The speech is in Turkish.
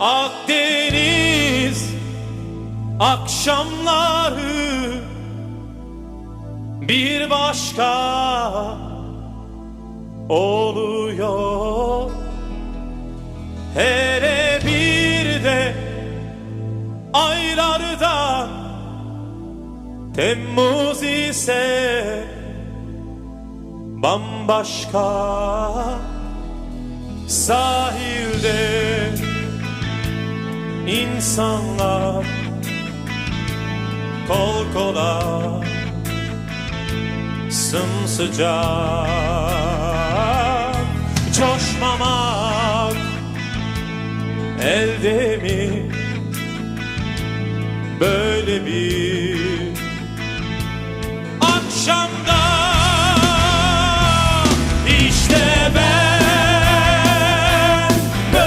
Akdeniz akşamları bir başka oluyor. Hele bir de aylarda Temmuz ise bambaşka Sahilde insanlar kol kola sımsıcak. Coşmamak elde mi? Böyle bir